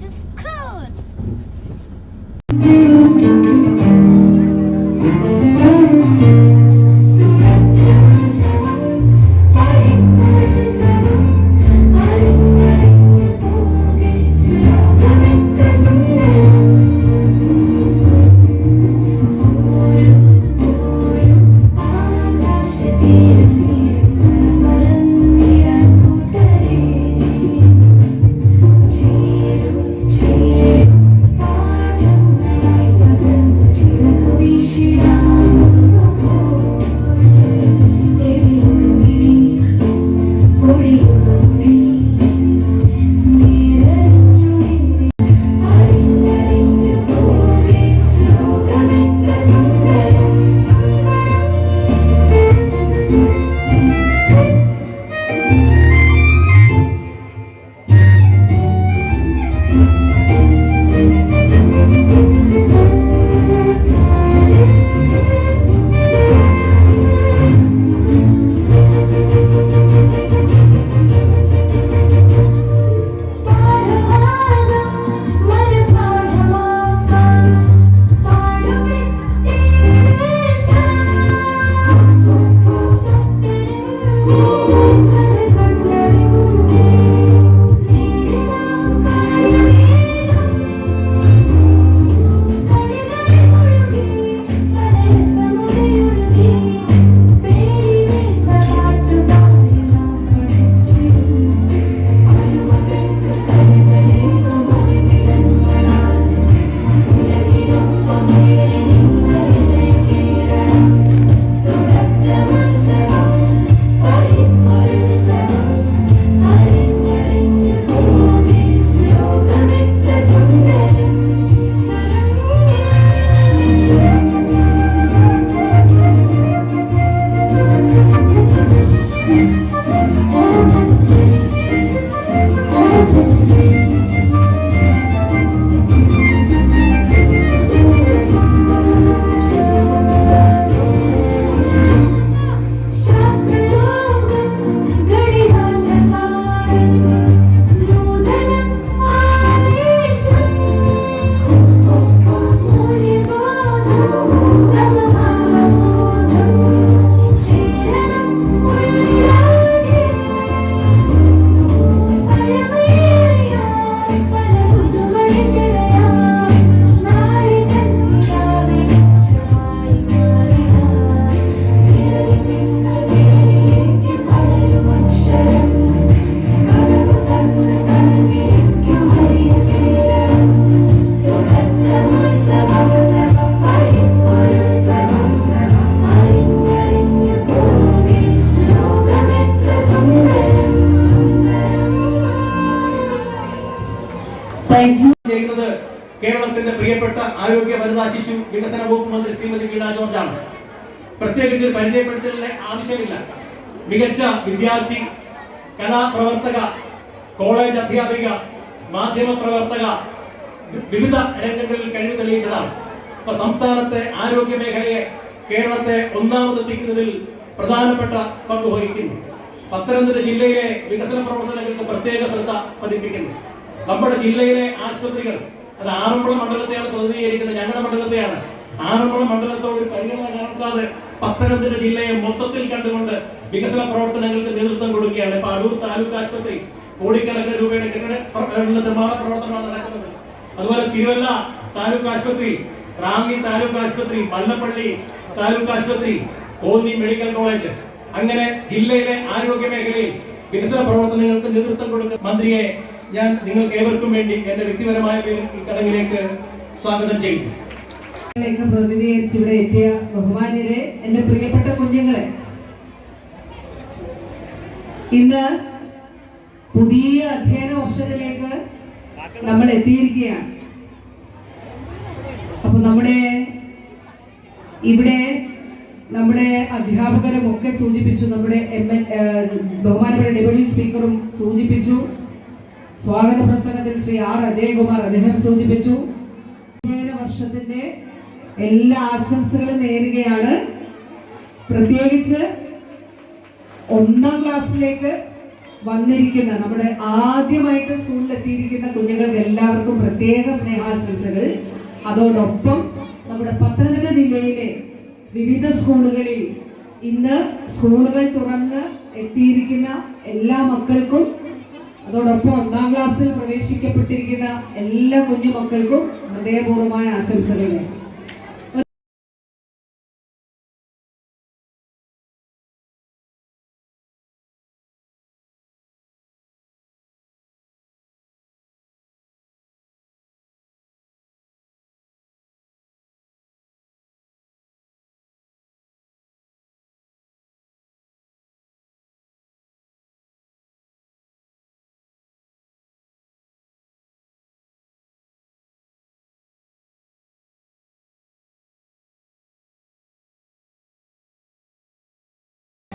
to school. കേരളത്തിന്റെ പ്രിയപ്പെട്ട ആരോഗ്യ വനിതാ ശിശു വികസന വകുപ്പ് മന്ത്രി ശ്രീമതി വീണ ജോർജാണ്. പ്രത്യേകിച്ച് പരിചയപ്പെടുത്തലിന്റെ ആവശ്യമില്ല. മികച്ച വിദ്യാർത്ഥി കലാപ്രവർത്തക കോളേജ് അധ്യാപിക മാധ്യമ പ്രവർത്തക വിവിധ രംഗങ്ങളിൽ കഴിവ് തെളിയിച്ചതാണ്. ഇപ്പൊ സംസ്ഥാനത്തെ ആരോഗ്യ മേഖലയെ കേരളത്തെ ഒന്നാമതെത്തിക്കുന്നതിൽ പ്രധാനപ്പെട്ട പങ്ക് വഹിക്കുന്നു. പത്തനംതിട്ട ജില്ലയിലെ വികസന പ്രവർത്തനങ്ങൾക്ക് പ്രത്യേക ശ്രദ്ധ പതിപ്പിക്കുന്നു. നമ്മുടെ ജില്ലയിലെ ആശുപത്രികൾ അത് ആറന്മുള മണ്ഡലത്തെയാണ് പ്രതിനിധീകരിക്കുന്നത്. ഞങ്ങളുടെ മണ്ഡലത്തെയാണ്. ആറന്മുള മണ്ഡലത്തോട് പരിഗണന കാണിക്കാതെ പത്തനംതിട്ട ജില്ലയെ മൊത്തത്തിൽ കണ്ടുകൊണ്ട് വികസന പ്രവർത്തനങ്ങൾക്ക് നേതൃത്വം കൊടുക്കുകയാണ്. ഇപ്പൊ അടൂർ താലൂക്ക് ആശുപത്രി കോടിക്കണക്കിന് രൂപയുടെ കെട്ടിട നിർമ്മാണ പ്രവർത്തനമാണ് നടക്കുന്നത്. അതുപോലെ തിരുവല്ല താലൂക്ക് ആശുപത്രി റാന്നി താലൂക്ക് ആശുപത്രി മല്ലപ്പള്ളി താലൂക്ക് ആശുപത്രി കോന്നി മെഡിക്കൽ കോളേജ്. അങ്ങനെ ജില്ലയിലെ ആരോഗ്യ മേഖലയിൽ വികസന പ്രവർത്തനങ്ങൾക്ക് നേതൃത്വം കൊടുക്കുന്ന മന്ത്രിയെ ഞാൻ നിങ്ങൾക്ക് ഏവർക്കും വേണ്ടി എന്റെ വ്യക്തിപരമായ ചടങ്ങിലേക്ക് സ്വാഗതം ചെയ്യുന്നു. പ്രതിനിധീകരിച്ച് ഇവിടെ എത്തിയ ബഹുമാന്യരെ എന്റെ പ്രിയപ്പെട്ട കുഞ്ഞുങ്ങളെ. ഇന്ന് പുതിയ അധ്യയന വർഷത്തിലേക്ക് നമ്മൾ എത്തിയിരിക്കുകയാണ്. അപ്പൊ നമ്മുടെ ഇവിടെ നമ്മുടെ അധ്യാപകരും ഒക്കെ സൂചിപ്പിച്ചു നമ്മുടെ എം എൽ ബഹുമാനപ്പെട്ട ഡെപ്യൂട്ടി സ്പീക്കറും സൂചിപ്പിച്ചു. സ്വാഗത പ്രസംഗത്തിൽ ശ്രീ ആർ അജയകുമാർ അദ്ദേഹം സൂചിപ്പിച്ചു. വർഷത്തിന്റെ എല്ലാ ആശംസകളും നേരുകയാണ്. പ്രത്യേകിച്ച് ഒന്നാം ക്ലാസ്സിലേക്ക് വന്നിരിക്കുന്ന നമ്മുടെ ആദ്യമായിട്ട് സ്കൂളിൽ എത്തിയിരിക്കുന്ന കുഞ്ഞുങ്ങൾക്ക് എല്ലാവർക്കും പ്രത്യേക സ്നേഹാശംസകൾ. അതോടൊപ്പം നമ്മുടെ പത്തനംതിട്ട ജില്ലയിലെ വിവിധ സ്കൂളുകളിൽ ഇന്ന് സ്കൂളുകൾ തുറന്ന് എത്തിയിരിക്കുന്ന എല്ലാ മക്കൾക്കും അതോടൊപ്പം ഒന്നാം ക്ലാസ്സിൽ പ്രവേശിക്കപ്പെട്ടിരിക്കുന്ന എല്ലാ കുഞ്ഞു മക്കൾക്കും ഹൃദയപൂർവമായ ആശംസകൾ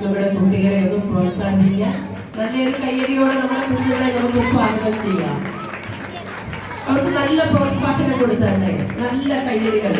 നമ്മുടെ കുട്ടികളെ ഒന്ന് പ്രോത്സാഹിപ്പിക്കാം നല്ലൊരു കയ്യടിയോടെ നമ്മുടെ കുട്ടികളെ നമുക്ക് സ്വാഗതം ചെയ്യാം. അവർക്ക് നല്ല പ്രോത്സാഹനം കൊടുത്തണ്ടേ നല്ല കയ്യടികൾ.